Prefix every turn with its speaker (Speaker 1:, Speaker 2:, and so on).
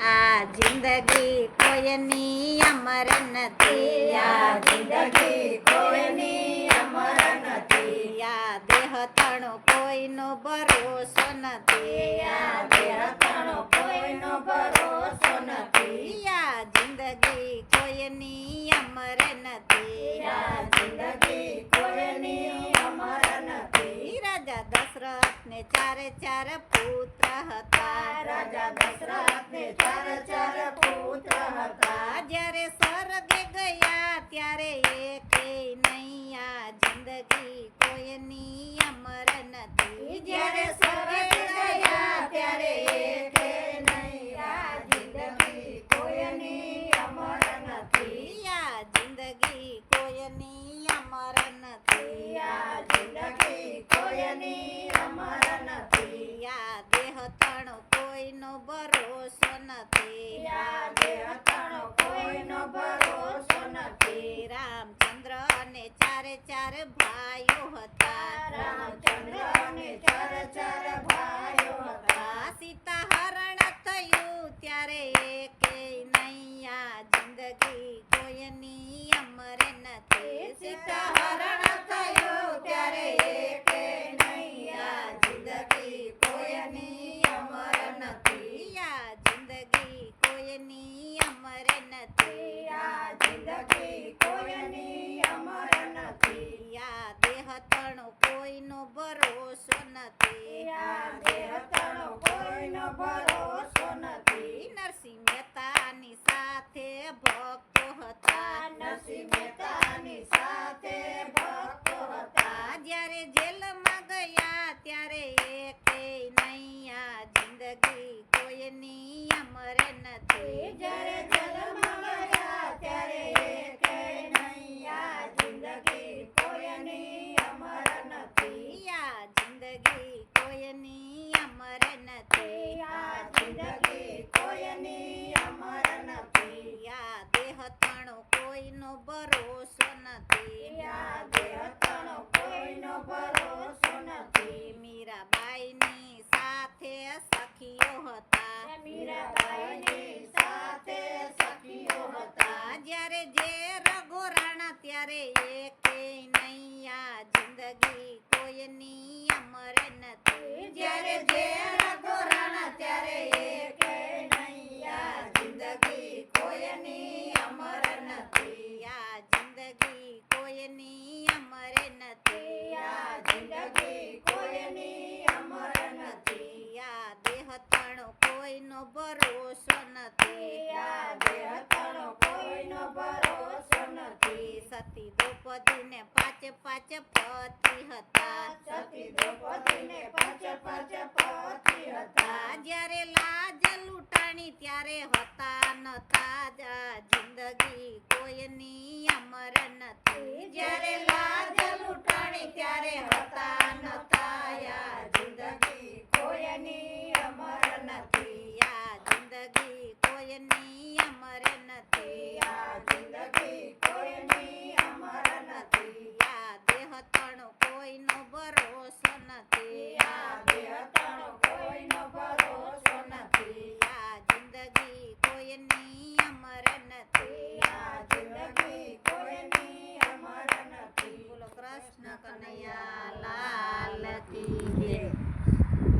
Speaker 1: આ જિંદગી કોઈની અમર નથી.
Speaker 2: આ જિંદગી કોઈની અમર નથી.
Speaker 1: આ દેહ તણો કોઈનો ભરોસો નથી
Speaker 2: આ દેહ તણો કોઈનો ભરોસો નથી
Speaker 1: આ જિંદગી કોઈની અમર નથી
Speaker 2: આ જિંદગી કોઈની અમર નથી
Speaker 1: રાજા દશરથ ને ચારે ચાર પુત્ર હતા.
Speaker 2: રાજા દશરથને ચાર ચાર પુત્ર હતા.
Speaker 1: જ્યારે સ્વર્ગે ગયા ત્યારે એકેય નહીં આ જિંદગી કોઈની અમર નથી.
Speaker 2: જ્યારે સ્વર્ગે ગયા ત્યારે એકે નહીં આ જિંદગી કોઈની અમર નથી
Speaker 1: આ જિંદગી કોઈની અમર નથી
Speaker 2: આ જિંદગી કોઈની અમર નથી
Speaker 1: આ દેહ તણો કોઈનો ભરોસો નથી.
Speaker 2: કોઈનો ભરોસો નથી.
Speaker 1: રામચંદ્ર અને ચારે ચાર ભાઈઓ હતા.
Speaker 2: રામચંદ્ર અને ચાર ચાર ભાઈઓ હતા
Speaker 1: સીતા હરણ થયું ત્યારે એકેય નહીં આ જિંદગી કોઈની અમર નથી
Speaker 2: સીતા હરણ થયું ત્યારે એકે નહીં આ જિંદગી કોઈની અમર નથી
Speaker 1: આ જિંદગી કોઈની અમર નથી
Speaker 2: આ જિંદગી કોઈની અમર નથી
Speaker 1: આ દેહ તણો કોઈનો ભરોસો નથી.
Speaker 2: કોઈનો ભરોસો નથી.
Speaker 1: નરસિંહ મહેતાની સાથે ભક્તો હતા.
Speaker 2: નરસિંહ મહેતાની સાથે ભક્તો હતા.
Speaker 1: જ્યારે જેલમાં ગયા ત્યારે એકેય નહીં આ જિંદગી કોઈની અમર નથી.
Speaker 2: જ્યારે જેલમાં ગયા ત્યારે એકે નહીં આ જિંદગી કોઈની અમર નથી
Speaker 1: આ જિંદગી કોઈની અમર નથી
Speaker 2: આ જિંદગી કોઈની અમર નથી
Speaker 1: આ દેહ તણો કોઈનો ભરોસો નથી.
Speaker 2: કોઈનો ભરોસો નથી.
Speaker 1: મીરાબાઈની સાથે સખીઓ હતા.
Speaker 2: મીરાબાઈની સાથે સખીઓ હતા.
Speaker 1: જ્યારે જે રઘોરાણા ત્યારે
Speaker 2: એક નહીં આ જિંદગી કોઈની
Speaker 1: ભરોસો નથી.
Speaker 2: કોઈનો ભરોસો નથી.
Speaker 1: સતી દ્રૌપદીને પતિ હતા.
Speaker 2: સતી દ્રૌપદીને પાંચે પાંચે પતિ હતા.
Speaker 1: જ્યારે લાજ લૂંટાણી ત્યારે હતા નતા જિંદગી કોઈની અમર નથી. જ્યારે લાજ લૂંટાણી ત્યારે